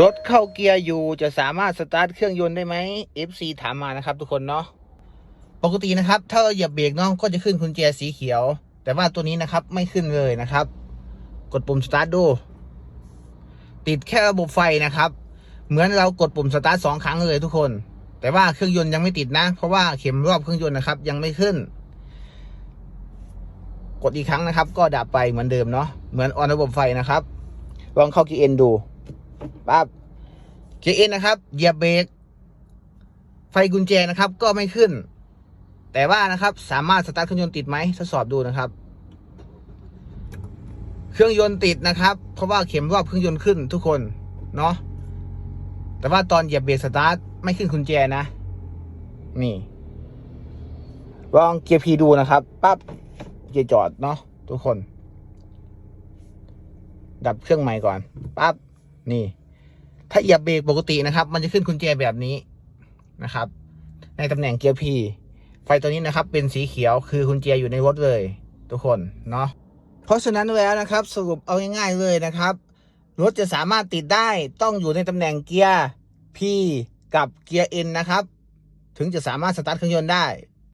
รถเข้าเกียร์อยู่จะสามารถสตาร์ทเครื่องยนต์ได้ไหม FC ถามมานะครับ ทุกคนเนาะปกตินะครับ ถ้าเราเหยียบเบรกเนาะก็จะขึ้นกุญแจสีเขียว แต่ว่าตัวนี้นะครับไม่ขึ้นเลยนะครับ กดปุ่มสตาร์ทดู ติดแค่ระบบไฟนะครับ เหมือนเรากดปุ่มสตาร์ทสองครั้งเลยทุกคน แต่ว่าเครื่องยนต์ยังไม่ติดนะ เพราะว่าเข็มรอบเครื่องยนต์นะครับ ยังไม่ขึ้น กดอีกครั้งนะครับ ก็ดับไปเหมือนเดิมเนาะเหมือนออนระบบไฟนะครับ ลองเข้ากีเอ็นดู ปั๊บกีเอ็นนะครับเหยียบเบรกไฟกุญแจนะครับ ก็ไม่ขึ้น แต่ว่านะครับ สามารถสตาร์ทเครื่องยนต์ติดไหมทดสอบดูนะครับ เครื่องยนต์ติดนะครับ เพราะว่าเข็มรอบเครื่องยนต์ขึ้นทุกคนเนาะแต่ว่าตอนเหยียบเบรกสตาร์ทไม่ขึ้นกุญแจนะ นี่ลองเกียร์พีดูนะครับปั๊บเกียร์จอดเนาะทุกคน ดับเครื่องใหม่ก่อนปั๊บนี่ ถ้าเหยียบเบรกปกตินะครับ มันจะขึ้นกุญแจแบบนี้นะครับ ในตำแหน่งเกียร์พีไฟตัวนี้นะครับ เป็นสีเขียวคือกุญแจอยู่ในรถเลยทุกคนเนาะเพราะฉะนั้นแล้วนะครับ สรุปเอาง่ายๆเลยนะครับ รถจะสามารถติดได้ต้องอยู่ในตำแหน่งเกียร์ P กับเกียร์ N นะครับ ถึงจะสามารถสตาร์ทเครื่องยนต์ได้